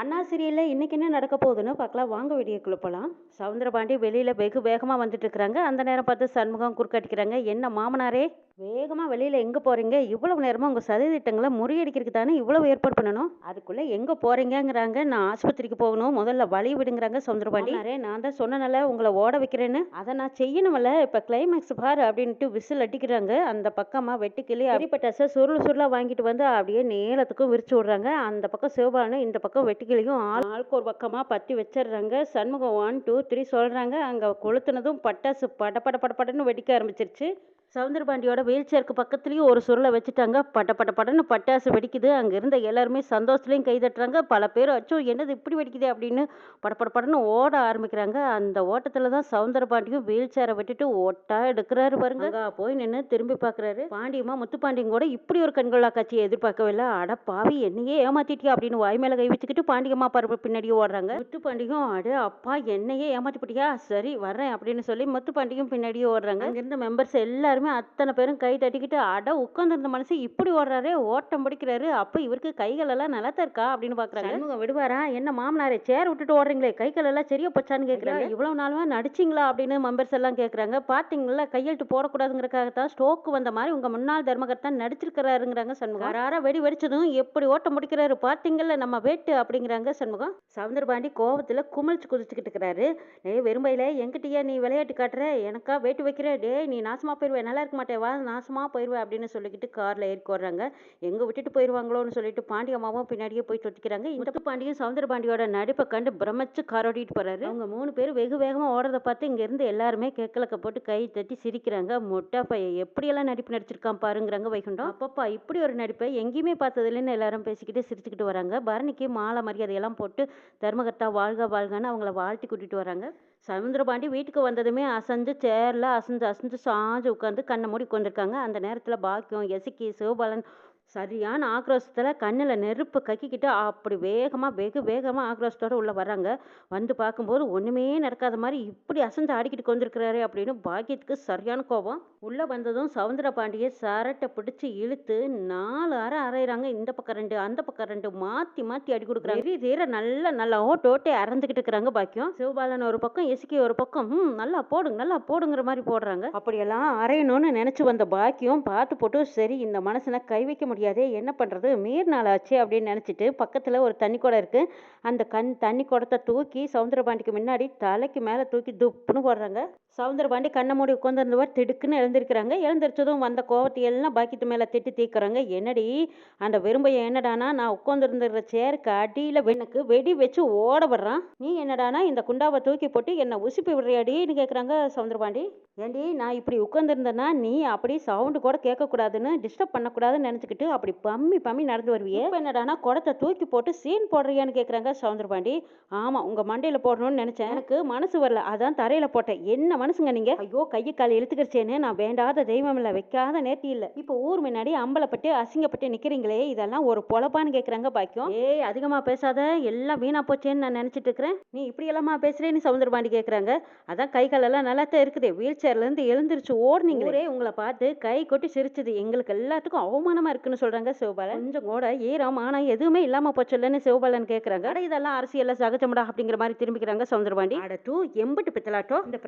அண்ணா சீரியலில் இன்றைக்கி என்ன நடக்க போகுதுன்னு பார்க்கலாம். வாங்க வீடியோக்குள்ள போகலாம் சவுந்தரபாண்டி வெளியில் வெகு வேகமாக வந்துட்டு இருக்கிறாங்க. அந்த நேரம் பார்த்து சண்முகம் குறுக்கடிக்கிறாங்க என்ன மாமனாரே? வேகமாக வெளியில் எங்கே போகிறீங்க இவ்வளவு நேரமாக உங்கள் சதி திட்டங்களை முறியடிக்கிறதுக்கு தானே இவ்வளவு ஏற்பாடு பண்ணணும்? அதுக்குள்ளே எங்கே போகிறீங்கங்கிறாங்க நான் ஆஸ்பத்திரிக்கு போகணும். முதல்ல வழி விடுங்கிறாங்க சவுந்தரபாண்டி அரே நான் தான் சொன்னனால உங்களை ஓட வைக்கிறேன்னு. அதை நான் செய்யணுமில்ல இப்போ கிளைமேக்ஸ் பாரு அப்படின்ட்டு விசில் அடிக்கிறாங்க. அந்த பக்கமாக வெட்டுக்கிளி அடிப்பட்டாசை சுருள் சுருளாக வாங்கிட்டு வந்து அப்படியே நீளத்துக்கும் விரிச்சு விட்றாங்க. அந்த பக்கம் சிவபாலனும் இந்த பக்கம் வெட்டுக்கிளியும் ஆள் ஆளுக்கு ஒரு பக்கமாக பற்றி வச்சிடுறாங்க. சண்முகம் ஒன் டூ த்ரீ சொல்கிறாங்க அங்கே கொளுத்துனதும் பட்டாசு பட பட பட படன்னு வெடிக்க ஆரம்பிச்சிருச்சு. சவுந்தரபாண்டியோட வீல் சேருக்கு பக்கத்துலேயும் ஒரு சுருளை வச்சுட்டாங்க. பட்ட பட்ட படன்னு பட்டாசு வெடிக்குது. அங்கே இருந்த எல்லாருமே சந்தோஷத்துலேயும் கை தட்டுறாங்க. பல பேர் அச்சோ என்னது இப்படி வெடிக்குது? அப்படின்னு பட படன்னு ஓட ஆரம்பிக்கிறாங்க. அந்த ஓட்டத்தில் தான் சவுந்தரபாண்டியும் வீல் சேரை விட்டுட்டு ஓட்டா எடுக்கிறாரு பாருங்க. போய் நின்று திரும்பி பார்க்குறாரு பாண்டியமா முத்துப்பாண்டியும் கூட இப்படி ஒரு கண்கொள்ளா காட்சியை எதிர்பார்க்கவே இல்லை அட பாவி என்னையே ஏமாத்திட்டியா? அப்படின்னு வாய் மேலே கை வச்சுக்கிட்டு பாண்டியம்மா பருப்பு பின்னாடியே ஓடுறாங்க. முத்துப்பாண்டியும் அட அப்பா என்னையே ஏமாத்திப்பிட்டியா? சரி வர்றேன் அப்படின்னு சொல்லி முத்துப்பாண்டியும் பின்னாடியே ஓடுறாங்க. அங்கேருந்து மெம்பர்ஸ் எல்லாரும் அத்தனை பேரும் கை தட்டிக்கிட்டு அட உட்காந்துருந்த மனசு இப்படி ஓடுறாரு ஓட்டம் பிடிக்கிறாரு அப்போ இவருக்கு கைகள் எல்லாம் நல்லா தான் இருக்கா அப்படின்னு பார்க்குறாங்க விடுவாரா? என்ன மாமனாரே சேர் விட்டுட்டு ஓடுறீங்களே கைகள் எல்லாம் சரியா போச்சான்னு கேட்குறாங்க இவ்வளவு நாளுமா நடிச்சிங்களா அப்படின்னு மெம்பர்ஸ் எல்லாம் கேட்குறாங்க பார்த்தீங்களா கையெழுத்து போடக்கூடாதுங்கிறக்காக தான் ஸ்டோக் வந்த மாதிரி உங்க முன்னாள் தர்மகர்த்தா நடிச்சிருக்கிறாருங்கிறாங்க சண்முகம். யாரா வெடி வெடிச்சதும் எப்படி ஓட்டம் முடிக்கிறாரு பார்த்தீங்கல்ல நம்ம வேட்டு அப்படிங்கிறாங்க சண்முகம். சவுந்தரபாண்டி கோவத்துல குமிழ்ச்சி குதிச்சுக்கிட்டு இருக்கிறாரு. ஏய் வெறும்பையில எங்கிட்டயா நீ விளையாட்டு காட்டுற? எனக்கா வேட்டு வைக்கிற? டேய் நீ நாசமா போயிடுவே நல்லா இருக்க மாட்டே வா நாசமா போயிடுவே அப்படின்னு சொல்லிக்கிட்டு கார்ல ஏறி வர்றாங்க எங்க விட்டுட்டு போயிடுவாங்களோன்னு சொல்லிட்டு பாண்டி அம்மாவும் பின்னாடியே போய் தொட்டிக்கிறாங்க இந்த பாண்டியும் சவுந்தரபாண்டியோட நடிப்பை கண்டு பிரமிச்சு கார் ஓட்டிட்டு போறாரு. அவங்க மூணு பேர் வெகு வேகமா ஓடுறத பார்த்து இங்க இருந்து எல்லாருமே கேக்கலக்க போட்டு கை தட்டி சிரிக்கிறாங்க. முட்டா பையன் எப்படியெல்லாம் நடிப்பு நடிச்சிருக்கான் பாருங்கிறாங்க வைகுண்டம். அப்பப்பா இப்படி ஒரு நடிப்பை எங்கேயுமே பார்த்ததில்லைன்னு எல்லாரும் பேசிக்கிட்டு சிரிச்சுக்கிட்டு வராங்க. பரணிக்கு மாலை மரியாதையெல்லாம் போட்டு தர்மகர்த்தா வாழ்க வாழ்கன்னு அவங்கள வாழ்த்தி கூட்டிட்டு வராங்க. சவுந்தரபாண்டி வீட்டுக்கு வந்ததுமே அசைஞ்சு சேரில் அசைஞ்சு அசைஞ்சு சாஞ்சு உட்காந்து கண்ணை மூடி உட்காந்துருக்காங்க அந்த நேரத்தில் பாக்கியம் எசுக்கி சிவபாலன் சரியான ஆக்ரோஷத்தில் கண்ணில் நெருப்பு கக்கிக்கிட்டு அப்படி வேகமாக வெகு வேகமாக ஆக்ரோஷத்தோடு உள்ளே வர்றாங்க. வந்து பார்க்கும்போது ஒன்றுமே நடக்காத மாதிரி இப்படி அசைஞ்சு ஆடிக்கிட்டு வந்திருக்கிறாரு அப்படின்னு பாக்கியத்துக்கு சரியான கோபம். உள்ளே வந்ததும் சவுந்தர பாண்டியை சரட்டை பிடிச்சி இழுத்து நாலு அரை அரைகிறாங்க இந்த பக்கம் ரெண்டு அந்த பக்கம் ரெண்டு மாற்றி மாற்றி அடி கொடுக்குறாங்க. தீர நல்ல நல்லா ஓட்டு ஓட்டே அறந்துக்கிட்டு இருக்கிறாங்க பாக்கியம். சிவபாலன் ஒரு பக்கம் எசுக்கி ஒரு பக்கம் ம் நல்லா போடுங்க நல்லா போடுங்கிற மாதிரி போடுறாங்க. அப்படியெல்லாம் அரையணும்னு நினச்சி வந்த பாக்கியம் பார்த்து போட்டு சரி இந்த மனசனை கை வைக்க முடியாதே என்ன பண்ணுறது மீர் நாள் ஆச்சு அப்படின்னு நினச்சிட்டு பக்கத்தில் ஒரு தண்ணி குடம் இருக்குது அந்த கண் தண்ணி குடத்தை தூக்கி சவுந்தரபாண்டிக்கு முன்னாடி தலைக்கு மேலே தூக்கி துப்புன்னு போடுறாங்க. சவுந்தரபாண்டி கண்ணை மூடி உட்காந்துருந்தவர் திடுக்குன்னு எழுந்திருக்கிறாங்க. எழுந்திரிச்சதும் வந்த கோவத்தை எல்லாம் பாக்கித்து மேலே திட்டி தீக்குறாங்க. என்னடி? அந்த வெறும்பையன் என்னடானா? நான் உட்காந்துருந்துற சேருக்கு அடியில் எனக்கு வெடி வச்சு ஓட விடுறான். நீ என்னடானா? இந்த குண்டாவை தூக்கி போட்டு என்னை உசுப்பி விடுறியாடின்னு கேட்குறாங்க சவுந்தரபாண்டி ஏண்டி நான் இப்படி உட்காந்துருந்தேன்னா நீ அப்படி சவுண்டு கூட கேட்கக்கூடாதுன்னு டிஸ்டர்ப் பண்ணக்கூடாதுன்னு நினச்சிக்கிட்டு அப்படி பம்மி பம்மி நடந்து வருவியே. இப்போ என்னடானா குடத்தை தூக்கி போட்டு சீன் போடுறியான்னு கேட்குறாங்க சவுந்தரபாண்டி ஆமாம் உங்கள் மண்டையில் போடணும்னு நினச்சேன். எனக்கு மனசு வரல. அதான் தரையில் போட்டேன். என்ன மனசுங்க நீங்கள் ஐயோ கையை காலை இழுத்துக்கிறச்சேன்னு நான் வேண்டாத தெய்வம் இல்லை வைக்காத நேர்த்தி இல்லை. இப்போ ஊர் முன்னாடி அம்பலப்பட்டு அசிங்கப்பட்டு நிற்கிறீங்களே இதெல்லாம் ஒரு பொழப்பான்னு கேட்குறாங்க பாக்கியம். ஏய் அதிகமாக பேசாத எல்லாம் வீணா போச்சேன்னு நான் நினச்சிட்டு இருக்கிறேன் நீ இப்படி எல்லாமா பேசுகிறேன்னு சவுந்தரபாண்டி கேட்குறாங்க அதான் கை காலெல்லாம் நல்லா தான் இருக்குது. வீல் சேர்லேருந்து எழுந்திரிச்சு ஓடுனீங்களே. உங்களை பார்த்து கை கொட்டி சிரிச்சுது. எங்களுக்கு எல்லாத்துக்கும் அவமானமாக இருக்குன்னு சொல்கிறாங்க சிவபாலன். கொஞ்சம் கூட ஈரம் ஆனால் எதுவுமே இல்லாமல் போச்சுல்லன்னு சிவபாலன் கேட்குறாங்க அட இதெல்லாம் அரசியல்ல சகஜமடா அப்படிங்கிற மாதிரி திரும்பிக்கிறாங்க சவுந்தரபாண்டி. அட டூ எம்பிட்டு பித்தலாட்டோ. இந்த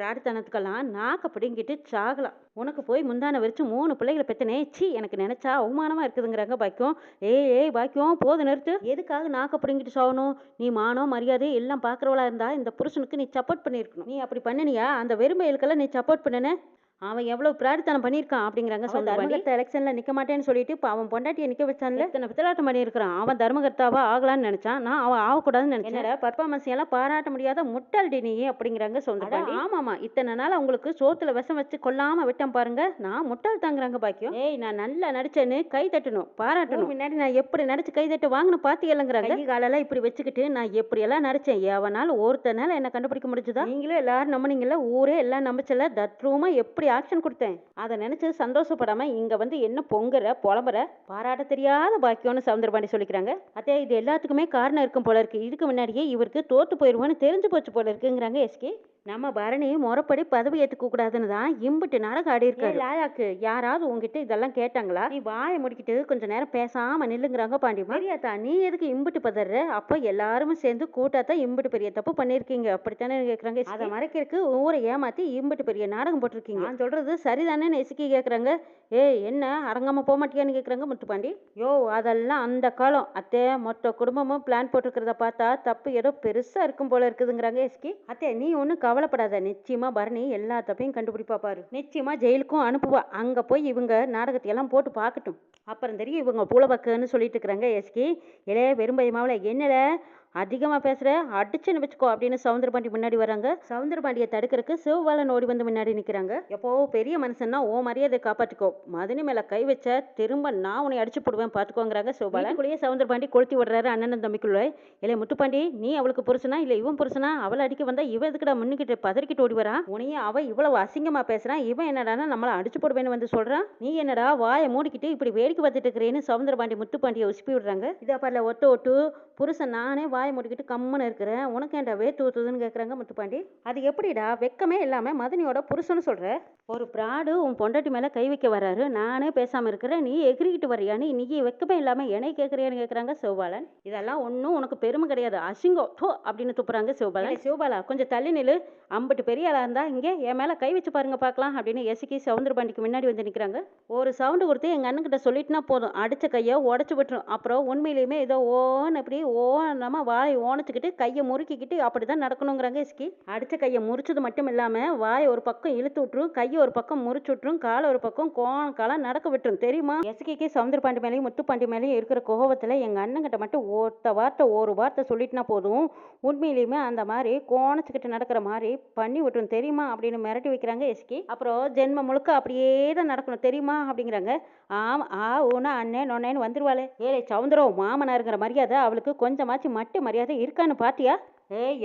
பிரார்த்தனத்துக்கெல்லாம் நாக்க பிடிங்கிட்டு சாகலாம் உனக்கு போய் முந்தான வரிச்சு மூணு பிள்ளைகளை பெத்தனே சி எனக்கு நினைச்சா அவமானமா இருக்குதுங்கிறாங்க பாக்கியம் ஏய் ஏய் பாக்கியம் போது நிறுத்து. எதுக்காக நாக்க பிடிங்கிட்டு சாகணும்? நீ மானம் மரியாதை எல்லாம் பார்க்குறவளா இருந்தா இந்த புருஷனுக்கு நீ சப்போர்ட் பண்ணியிருக்கணும். நீ அப்படி பண்ணினியா? அந்த வெறுமைகளுக்கெல்லாம் நீ சப்போர்ட் பண்ணனே? அவன் எவ்வளவு பிரார்த்தனம் பண்ணியிருக்கான் அப்படிங்கிறாங்க தர்மகர்த்தா எலெக்ஷன்ல நிக்க மாட்டேன்னு சொல்லிட்டு இப்போ அவன் பொண்டாட்டியை நிக்க வச்சான்ல? இத்தனை பித்தலாட்டம் பண்ணியிருக்கிறான். அவன் தர்மகர்த்தாவா ஆகலான்னு நினைச்சான். நான் அவன் ஆகக்கூடாதுன்னு நினைச்சேன். பர்ஃபார்மன்ஸ் எல்லாம் பாராட்ட முடியாத முட்டாள்டி நீ அப்படிங்கிறாங்க சொந்த ஆமாமா இத்தனை நாள் உங்களுக்கு சோத்துல விஷம் வச்சு கொல்லாம விட்டேன் பாருங்க. நான் முட்டாள் தாங்குறாங்க பாக்கியம். ஏய் நான் நல்லா நடிச்சேன்னு கை தட்டணும் பாராட்டணும். முன்னாடி நான் எப்படி நடிச்சு கை தட்டு வாங்கணும் பாத்தியலங்கிறாங்க கை காலெல்லாம் இப்படி வச்சுக்கிட்டு நான் எப்படி எல்லாம் நடிச்சேன்? எவனால ஒருத்தனால என்ன கண்டுபிடிக்க முடிஞ்சுதா? நீங்களும் எல்லாரும் நம்பினீங்கல்ல? ஊரே எல்லாம் நம்பிச்சல தத்ரூமா எப்படி ஆக்ஷன் கொடுத்தேன். அதை நினச்சி சந்தோஷப்படாமல் இங்கே வந்து என்ன பொங்குற புலம்புற பாராட்ட தெரியாத பாக்கியம்னு சவுந்தரபாண்டி சொல்லிக்கிறாங்க. அதே இது எல்லாத்துக்குமே காரணம் இருக்கும் போல இருக்கு. இதுக்கு முன்னாடியே இவருக்கு தோற்று போயிடுவோன்னு தெரிஞ்சு போச்சு போல இருக்குங்கிறாங்க எஸ்கே நம்ம பரணி முறைப்படி பதவி ஏற்றுக்க கூடாதுன்னு தான் இம்புட்டு நாடகம் ஆடி இருக்காரு லாலாக்கு? யாராவது உங்ககிட்ட இதெல்லாம் கேட்டாங்களா? நீ வாயை முடிக்கிட்டு கொஞ்ச நேரம் பேசாம நில்லுங்கிறாங்க பாண்டி பெரியாத்தா நீ எதுக்கு இம்புட்டு பதற அப்போ எல்லாருமே சேர்ந்து கூட்டாத்தான் இம்புட்டு பெரிய தப்பு பண்ணிருக்கீங்க. அப்படித்தானே கேக்குறாங்க அதை மறைக்கிறதுக்கு ஊரை ஏமாத்தி இம்புட்டு பெரிய நாடகம் போட்டிருக்கீங்க. நான் சொல்றது சரிதானே நெசுக்கி கேக்குறாங்க. ஏய் என்ன? அரங்காம போக மாட்டியான்னு கேக்குறாங்க முத்துப்பாண்டி. யோ அதெல்லாம் அந்த காலம். அத்தை மொத்த குடும்பமும் பிளான் போட்டிருக்கிறத பார்த்தா தப்பு ஏதோ பெருசா இருக்கும் போல இருக்குதுங்கிறாங்க எஸ்கி அத்தை நீ ஒன்றும் கவலைப்படாத. நிச்சயமாக பரணி எல்லா தப்பையும் கண்டுபிடிப்பா பாரு. ஜெயிலுக்கும் அனுப்புவா. அங்கே போய் இவங்க நாடகத்தையெல்லாம் போட்டு பார்க்கட்டும் அப்புறம் தெரியும் இவங்க பூலபக்கன்னு சொல்லிட்டு இருக்கிறாங்க எஸ்கி. இளைய பெரும்பயமாவில் என்னல அதிகமாக பேசுகிற அடிச்சு நிமிச்சுக்கோ அப்படின்னு சவுந்தரபாண்டி முன்னாடி வராங்க. சவுந்தரபாண்டியை தடுக்கிறதுக்கு சிவபாலன் ஓடி வந்து முன்னாடி நிற்கிறாங்க எப்போ பெரிய மனுஷன்னா ஓ மரியாதை காப்பாற்றிக்கோ மதுனி மேலே கை வச்ச திரும்ப நான் உன்னை அடிச்சு போடுவேன் பார்த்துக்கோங்கிறாங்க சிவபாலன் கூடயே சவுந்தரபாண்டி கொளுத்தி விடுறாரு அண்ணன் தம்பிக்குள்ள. இல்லை முத்துப்பாண்டி நீ அவளுக்கு புருஷனா? இல்லை இவன் புருஷனா? அவளை அடிக்க வந்தா இவன் எதுக்கடா முன்னிக்கிட்டு பதறிக்கிட்டு ஓடி வரான் உனையே அவள் இவ்வளவு அசிங்கமாக பேசுறான் இவன் என்னடானா நம்மளை அடிச்சு போடுவேன்னு வந்து சொல்றான் நீ என்னடா வாயை மூடிக்கிட்டு இப்படி வேடிக்கை பார்த்துட்டு இருக்கிறேன்னு சவுந்தரபாண்டி முத்துப்பாண்டியை உசுப்பி விடுறாங்க. இதை பாருல ஒட்டு ஒட்டு. புருஷன் நானே வா மூடிக்கிட்டு கம்முன்னு இருக்கிறேன். உனக்கு ஏன்டா வேத்து ஊத்துதுன்னு கேட்குறாங்க முத்துப்பாண்டி? அது எப்படிடா? வெக்கமே இல்லாமல் மதனியோட புருஷன்னு சொல்கிற ஒரு பிராடு உன் பொண்டாட்டி மேலே கை வைக்க வராரு. நானே பேசாமல் இருக்கிறேன். நீ எகிரிக்கிட்டு வரியான்னு இன்னைக்கு வெக்கமே இல்லாமல் என்னை கேட்குறியான்னு கேட்குறாங்க சிவபாலன் இதெல்லாம் ஒன்றும் உனக்கு பெருமை கிடையாது. அசிங்கம். தோ அப்படின்னு துப்புறாங்க சிவபாலன் சிவபாலா கொஞ்சம் தள்ளி நில்லு. அம்பட்டு பெரிய ஆளாக இருந்தால் இங்கே என் மேலே கை வச்சு பாருங்க பார்க்கலாம் அப்படின்னு எசுக்கி சவுந்தரபாண்டிக்கு முன்னாடி வந்து நிற்கிறாங்க ஒரு சவுண்டு கொடுத்து எங்கள் அண்ணன்கிட்ட சொல்லிட்டுனா போதும். அடித்த கையை உடச்சி விட்டுரும். அப்புறம் உண்மையிலையுமே ஏதோ ஓன்னு அப்படி ஓனமாக வாயை ஓனத்துக்கிட்டு கையை முறுக்கிக்கிட்டு அப்படி தான் நடக்கணுங்கிறாங்க இஸ்கி அடித்த கையை முறிச்சது மட்டும் இல்லாமல் வாயை ஒரு பக்கம் இழுத்து விட்டுரும் கையை ஒரு பக்கம் முறிச்சு விட்டுரும் காலை ஒரு பக்கம் கோணம் காலம் நடக்க விட்டுரும். தெரியுமா? எஸ்கிக்கு சவுந்தரபாண்டி மேலேயும் முத்துப்பாண்டி மேலேயும் இருக்கிற கோபத்தில் எங்கள் அண்ணங்கிட்ட மட்டும் ஒருத்த வார்த்தை ஒரு வார்த்தை சொல்லிட்டுனா போதும். உண்மையிலையுமே அந்த மாதிரி கோணச்சுக்கிட்டு நடக்கிற மாதிரி பண்ணி விட்டுரும். தெரியுமா? அப்படின்னு மிரட்டி வைக்கிறாங்க எஸ்கி. அப்புறம் ஜென்மம் முழுக்க அப்படியே தான் நடக்கணும். தெரியுமா? அப்படிங்கிறாங்க. ஆம் ஆ ஊனா அண்ணே நொன்னேன்னு வந்துருவாளே. ஏழை சவுந்தரம் மாமனாருங்கிற மரியாதை அவளுக்கு கொஞ்சமாச்சும் மட்டு மரியாதை இருக்கான்னு பாத்தியா?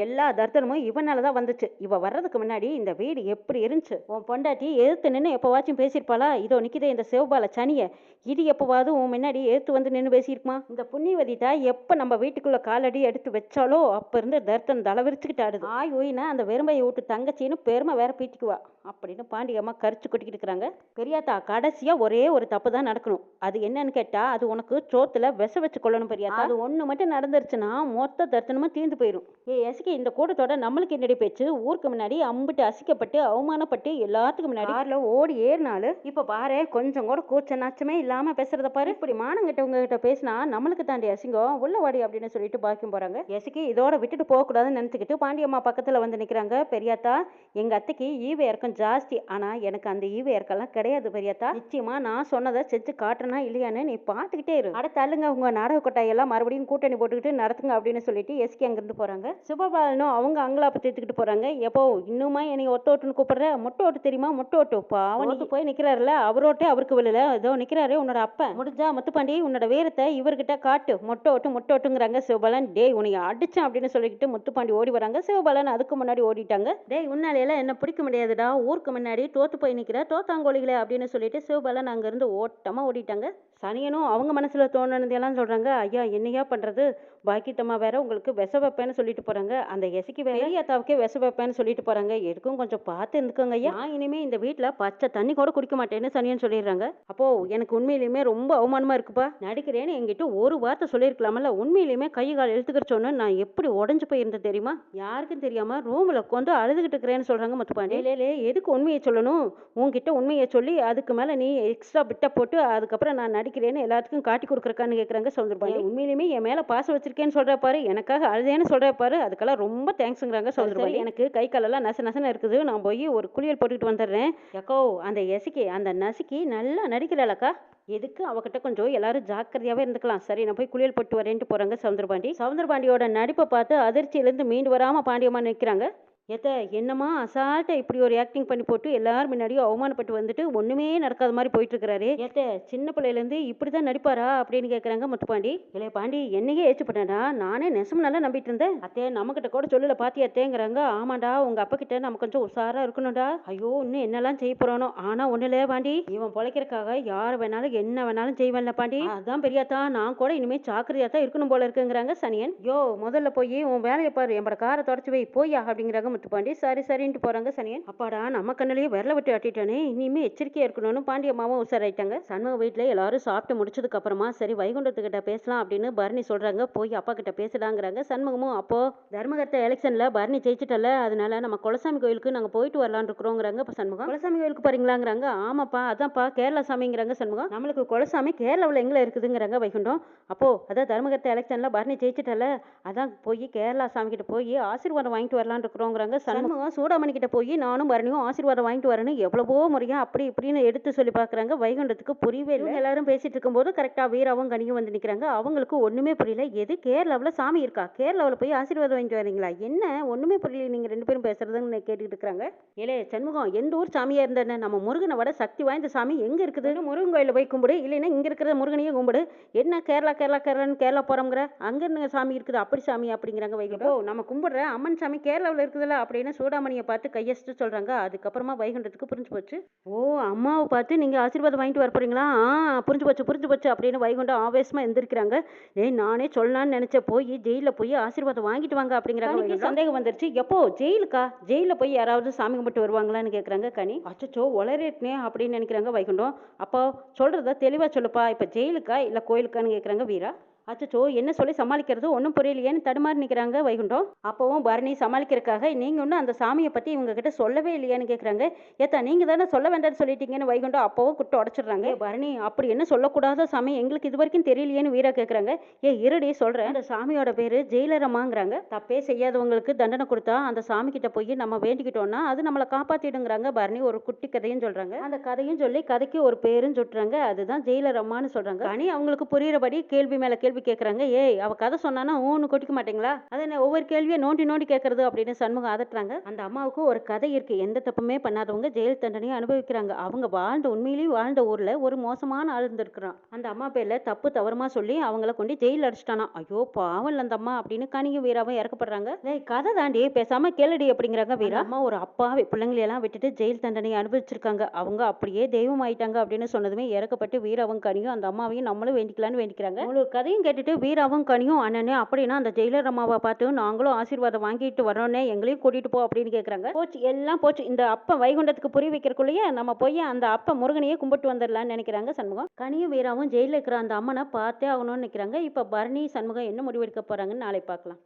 எல்லா தர்த்தனமும் இவனால தான் வந்துச்சு. இவ வர்றதுக்கு முன்னாடி இந்த வீடு எப்படி இருந்துச்சு? உன் பொண்டாட்டி எதிர்த்து நின்று எப்போவாச்சும் பேசியிருப்பாளா? இதோ நிற்கிதே இந்த சிவபால சனிய. இது எப்போவாவது உன் முன்னாடி எதிர்த்து வந்து நின்று பேசியிருக்குமா? இந்த புண்ணியவதி தான் எப்போ நம்ம வீட்டுக்குள்ள காலடி எடுத்து வச்சாலோ அப்போ இருந்து தர்த்தன் தலை விரிச்சுக்கிட்டு ஆடுது ஆய் ஓய்னா அந்த வெறுமையை விட்டு தங்கச்சின்னு பெருமை வேற பீட்டிக்குவா. அப்படின்னு பாண்டியம்மா கரிச்சு கொட்டிக்கிட்டு இருக்கிறாங்க. பெரியாத்தா கடைசியா ஒரே ஒரு தப்பு தான் நடக்கணும். அது என்னன்னு கேட்டா அது உனக்கு சோத்துல விச வச்சு கொள்ளணும் பெரியாத்தா அது ஒண்ணு மட்டும் நடந்துருச்சுன்னா மொத்த தர்த்தனமும் தீர்ந்து போயிடும் ஏ எஸ்கே இந்த கூட்டத்தோட நம்மளுக்கு என்னடி பேச்சு? ஊருக்கு முன்னாடி அம்பிட்டு அசிக்கப்பட்டு அவமானப்பட்டு எல்லாத்துக்கும் முன்னாடி. கார்ல ஓடி ஏறினாலு இப்ப பாரு கொஞ்சம் கூட கூச்ச நாச்சமே இல்லாம பேசுறத பாரு. இப்படி மானங்கிட்டவங்க கிட்ட பேசினா நம்மளுக்கு தாண்டி அசிங்கம். உள்ள வாடி அப்படின்னு சொல்லிட்டு பாக்கியம் போறாங்க. எஸ்கே இதோட விட்டுட்டு போக கூடாதுன்னு நினைச்சுக்கிட்டு பாண்டியம்மா பக்கத்துல வந்து நிக்கிறாங்க. பெரியாத்தா எங்க அத்தைக்கு ஈவு இறக்கம் ஜாஸ்தி. ஆனா எனக்கு அந்த ஈவு இறக்கம்லாம் கிடையாது பெரியாத்தா. நிச்சயமா நான் சொன்னதை செஞ்சு காட்டுறனா இல்லையான்னு நீ பார்த்துக்கிட்டே இரு. அட தள்ளுங்க. உங்க நாடக கொட்டாயெல்லாம் மறுபடியும் கூட்டணி போட்டுக்கிட்டு நடத்துங்க அப்படின்னு சொல்லிட்டு எஸ்கே அங்கிருந்து போறாங்க. சுபபாலனும் அவங்க அங்கலாப்ப தேத்துக்கிட்டு போறாங்க. எப்போ? இன்னுமா என்னை ஒத்த ஓட்டுன்னு கூப்பிடுற? மொட்டை ஓட்டு தெரியுமா? மொட்டை ஓட்டு பாவம் ஓட்டு. போய் நிக்கிறாருல அவரோட்டே அவருக்கு விழல. ஏதோ நிக்கிறாரு உன்னோட அப்பன் முடிஞ்சா முத்துப்பாண்டி உன்னோட வீரத்தை இவர்கிட்ட காட்டு. மொட்டை ஓட்டு மொட்டை ஓட்டுங்கிறாங்க சிவபாலன். டேய் உன்னை அடிச்சேன் அப்படின்னு சொல்லிக்கிட்டு முத்துப்பாண்டி ஓடி வராங்க. சிவபாலன் அதுக்கு முன்னாடி ஓடிட்டாங்க. டேய் உன்னாலையெல்லாம் என்ன பிடிக்க முடியாதுடா. ஊருக்கு முன்னாடி தோத்து போய் நிக்கிற தோத்தாங்கோழிகளே அப்படின்னு சொல்லிட்டு சிவபாலன் அங்கிருந்து ஓட்டமா ஓடிட்டாங்க. சனியனும் அவங்க மனசுல தோணுனதெல்லாம் சொல்றாங்க. ஐயா என்னையா பண்றது? பாக்கித்தம்மா வேற உங்களுக்கு விச வைப்பேன்னு சொல்லிட்டு போறாங்க. அந்த எசைக்கு வேற பெரியாத்தாவுக்கே விச வைப்பேன்னு சொல்லிட்டு போறாங்க. எதுக்கும் கொஞ்சம் பார்த்து இருந்துக்கோங்க ஐயா. நான் இனிமே இந்த வீட்ல பச்சை தண்ணி கூட குடிக்க மாட்டேன்னு சனியன் சொல்லிடுறாங்க. அப்போ எனக்கு உண்மையிலுமே ரொம்ப அவமானமா இருக்குப்பா. நடிக்கிறேன்னு என்கிட்ட ஒரு வார்த்தை சொல்லியிருக்கலாமல்ல. உண்மையிலுமே கை கால் எழுத்துக்கிறச்சோன்னு நான் எப்படி உடஞ்சு போயிருந்தேன் தெரியுமா? யாருக்கும் தெரியாம ரூம்ல உட்காந்து அழுதுகிட்டு இருக்கிறேன்னு சொல்றாங்க முத்துப்பாண்டி. லே, லே எதுக்கு உண்மையை சொல்லணும்? உன்கிட்ட உண்மையை சொல்லி அதுக்கு மேல நீ எக்ஸ்ட்ரா பிட்ட போட்டு அதுக்கப்புறம் நான் நடிக்கிறேன்னு எல்லாத்துக்கும் காட்டி கொடுக்குறக்கான்னு கேட்குறாங்க சௌந்தரபாண்டி. உண்மையிலுமே என் மேல பாசம் வச்சிருக்கேன்னு சொல்ற பாரு. எனக்காக அழுதேன்னு சொல்ற பாரு. அதுக்கெல்லாம் ரொம்ப தேங்க்ஸுங்கிறாங்க சௌந்தரபாண்டி எனக்கு கை காலெல்லாம் நச நசன இருக்குது. நான் போய் ஒரு குளியல் போட்டுக்கிட்டு வந்துடுறேன். எக்கோ அந்த எசிக்கி அந்த நசுக்கி நல்லா நடிக்கிறாளக்கா. எதுக்கு அவகிட்ட கொஞ்சம் எல்லாரும் ஜாக்கிரதையாவே இருந்துக்கலாம். சரி நான் போய் குளியல் போட்டு வரேன்ட்டு போறாங்க சவுந்தரபாண்டி. சவுந்தரபாண்டியோட நடிப்பை பார்த்து அதிர்ச்சியிலேருந்து மீண்டு வராம பாண்டியம்மா நிற்கிறாங்க எத்த என்னம்மா அசால்ட்டாக இப்படி ஒரு ஆக்டிங் பண்ணி போட்டு எல்லாரும் முன்னாடியும் அவமானப்பட்டு வந்துட்டு ஒன்றுமே நடக்காத மாதிரி போயிட்டு இருக்கிறாரு ஏத்த சின்ன பிள்ளையிலேருந்து இப்படி தான் நடிப்பாரா அப்படின்னு கேட்குறாங்க முத்துப்பாண்டி. இல்லை பாண்டி என்னையே ஏச்சு பண்ணடா நானே நெசம் நல்லா நம்பிட்டு இருந்தேன். அத்தே நம்மக்கிட்ட கூட சொல்லல பாத்தி அத்தேங்கிறாங்க. ஆமாண்டா உங்கள் அப்பா கிட்ட நம்ம கொஞ்சம் உஷாராக இருக்கணும்டா. ஐயோ இன்னும் என்னெல்லாம் செய்ய போகிறானோ ஆனால் ஒன்றும் இல்லையா பாண்டி? இவன் பிழைக்கிறக்காக யார் வேணாலும் என்ன வேணாலும் செய்வேன்ல பாண்டி. அதான் பெரியாத்தா நான் கூட இனிமேல் ஜாக்கிரதையா தான் இருக்கணும் போல இருக்குங்கிறாங்க சனியன். யோ முதல்ல போய் உன் வேலையை பாரு. என்னோட காரை தொடச்சி வை. போயா அப்படிங்கிறாங்க முத்துப்பாண்டி சரி சரின்ட்டு போறாங்க சனியன். அப்பாடா நம்ம கண்ணிலேயே விரல விட்டு ஆட்டிட்டானே இனிமே எச்சரிக்கையா இருக்கணும்னு பாண்டி அம்மாவும் உசாராயிட்டாங்க சண்முக வீட்டுல எல்லாரும் சாப்பிட்டு முடிச்சதுக்கு அப்புறமா சரி வைகுண்டத்துக்கிட்ட பேசலாம் அப்படின்னு பரணி சொல்றாங்க. போய் அப்பா கிட்ட பேசலாங்கிறாங்க சண்முகமும் அப்போ தர்மகர்த்த எலெக்ஷன்ல பரணி ஜெயிச்சிட்டல அதனால நம்ம குலசாமி கோயிலுக்கு நாங்க போயிட்டு வரலாம்னு இருக்கிறோங்கிறாங்க இப்ப சண்முகம். குலசாமி கோயிலுக்கு போறீங்களாங்கிறாங்க. ஆமாப்பா அதான்ப்பா கேரளா சாமிங்கிறாங்க சண்முகம். நம்மளுக்கு குலசாமி கேரளாவில் எங்கே இருக்குதுங்கிறாங்க வைகுண்டம். அப்போ அதான் தர்மகர்த்த எலெக்ஷன்ல பரணி ஜெயிச்சிட்டல அதான் போய் கேரளா சாமி கிட்ட போய் ஆசீர்வாதம் வாங்கிட்டு வரலாம்னு இருக்கிறோங்கிறாங்க சண்முகம் சூடாமணி கிட்ட போய் நானும் பரணியும் ஆசீர்வாதம் வாங்கிட்டு வரேன்னு எவ்வளவோ முறையா அப்படி இப்படின்னு எடுத்து சொல்லி பார்க்கறாங்க. வைகுண்டத்துக்கு புரியவே இல்லை. எல்லாரும் பேசிட்டு இருக்கும்போது கரெக்டா வீராவும் கனியும் வந்து நிக்கிறாங்க. அவங்களுக்கு ஒண்ணுமே புரியல. எது கேரளாவில் சாமி இருக்கா? கேரளாவில் போய் ஆசீர்வாதம் வாங்கிட்டு வரீங்களா? என்ன? ஒண்ணுமே புரியல நீங்க ரெண்டு பேரும் பேசுறதுன்னு கேட்டுட்டு இருக்காங்க ஏலே சண்முகம் எந்த ஊர் சாமியா இருந்தேன்னு? நம்ம முருகனை விட சக்தி வாய்ந்த சாமி எங்க இருக்குதுன்னு முருகன் கோயில போய் கும்பிடு. இல்லைன்னா இங்க இருக்கிற முருகனையே கும்பிடு. என்ன கேரளா கேரளா கேரளான்னு கேரளா போறோங்கிற அங்க இருந்த சாமி இருக்குது? அப்படி சாமி அப்படிங்கிறாங்க வைகுண்டம். நம்ம கும்பிடுற அம்மன் சாமி கேரளாவில் இருக்குதுல்ல அப்படின்னு சூடாமணியை பார்த்து கையசிட்டு சொல்றாங்க. அதுக்கப்புறமா வைகுண்டத்துக்கு புரிஞ்சு போச்சு. ஓ அம்மாவை பார்த்து நீங்க ஆசீர்வாதம் வாங்கிட்டு வர போறீங்களா? ஆ புரிஞ்சு போச்சு புரிஞ்சு போச்சு அப்படின்னு வைகுண்டம் ஆவேசமா எந்திரிக்கிறாங்க. ஏய் நானே சொல்லலாம்னு நினைச்ச போய் ஜெயில போய் ஆசீர்வாதம் வாங்கிட்டு வாங்க அப்படிங்கிறாங்க. சந்தேகம் வந்துருச்சு. எப்போ? ஜெயிலுக்கா? ஜெயில போய் யாராவது சாமி கும்பிட்டு வருவாங்களான்னு கேக்குறாங்க கனி. அச்சச்சோ உளறிட்டனே அப்படின்னு நினைக்கிறாங்க வைகுண்டம். அப்போ சொல்றத தெளிவா சொல்லுப்பா. இப்ப ஜெயிலுக்கா இல்ல கோயிலுக்கான்னு கேக்குறாங்க வீரா? அச்சச்சோ என்ன சொல்லி சமாளிக்கிறது ஒன்றும் புரியலையேன்னு தடுமாறி நிற்கிறாங்க வைகுண்டம். அப்போவும் பரணி சமாளிக்கிறதுக்காக நீங்கள் ஒன்றும் அந்த சாமியை பற்றி இவங்க கிட்ட சொல்லவே இல்லையான்னு கேட்குறாங்க ஏத்தா நீங்கள் தானே சொல்ல வேண்டாம்னு சொல்லிட்டீங்கன்னு வைகுண்டம் அப்போவும் குட்டை உடச்சிடுறாங்க பரணி அப்படி என்ன சொல்லக்கூடாத சாமி எங்களுக்கு இது வரைக்கும் தெரியலையேன்னு வீரா கேட்குறாங்க ஏ இருடி சொல்கிறேன் அந்த சாமியோட பேர் ஜெயிலரம்மாங்கிறாங்க. தப்பே செய்யாதவங்களுக்கு தண்டனை கொடுத்தா அந்த சாமி கிட்ட போய் நம்ம வேண்டிக்கிட்டோம்னா அது நம்மளை காப்பாற்றிடுங்கிறாங்க பரணி. ஒரு குட்டி கதையும் சொல்கிறாங்க அந்த கதையும் சொல்லி கதைக்கு ஒரு பேரும் சொல்றாங்க அதுதான் ஜெயிலரம்மான்னு சொல்கிறாங்க பரணி அவங்களுக்கு புரியுறபடி கேள்வி மேலே கேள்வி கேட்குறாங்க ஏய் அவ கதை சொன்னானா ஊன்னு கொட்டிக்க மாட்டீங்களா? அதை ஒவ்வொரு கேள்வியை நோண்டி நோண்டி கேட்கறது அப்படின்னு சண்முகம் அதட்டுறாங்க. அந்த அம்மாவுக்கு ஒரு கதை இருக்கு. எந்த தப்புமே பண்ணாதவங்க ஜெயில் தண்டனையை அனுபவிக்கிறாங்க. அவங்க வாழ்ந்த உண்மையிலேயே வாழ்ந்த ஊர்ல ஒரு மோசமான ஆள் இருந்திருக்கிறான். அந்த அம்மா பேர்ல தப்பு தவறுமா சொல்லி அவங்கள கொண்டு ஜெயில் அடிச்சிட்டானா. ஐயோ பாவம் அந்த அம்மா அப்படின்னு கனியும் வீராவும் இறக்கப்படுறாங்க. கதை தாண்டி பேசாம கேளடி அப்படிங்கிறாங்க வீரா. அம்மா ஒரு அப்பாவி பிள்ளைங்களையெல்லாம் விட்டுட்டு ஜெயில் தண்டனையை அனுபவிச்சிருக்காங்க. அவங்க அப்படியே தெய்வம் ஆயிட்டாங்க அப்படின்னு சொன்னதுமே இறக்கப்பட்டு வீராவும் கனியும் அந்த அம்மாவையும் நம்மளும் வேண்டிக்கலாம்னு வேண்டிக்கிறாங்க. முழு கதையும் கேட்டுட்டு வீராவும் கனியும் அண்ணனே அப்படின்னா அந்த ஜெயிலர் அம்மாவை பார்த்து நாங்களும் ஆசீர்வாதம் வாங்கிட்டு வரோன்னே எங்களையும் கூட்டிட்டு போ அப்படின்னு கேட்குறாங்க போச்சு எல்லாம் போச்சு. இந்த அப்ப வைகுண்டத்துக்கு புரிய வைக்கிறக்குள்ளேயே நம்ம போய் அந்த அப்ப முருகனையே கும்பிட்டு வந்துடலாம்னு நினைக்கிறாங்க சண்முகம். கனியும் வீராவும் ஜெயிலில் இருக்கிற அந்த அம்மனை பார்த்தே ஆகணும்னு நினைக்கிறாங்க. இப்போ பரணி சண்முகம் என்ன முடிவெடுக்க போறாங்கன்னு நாளை பார்க்கலாம்.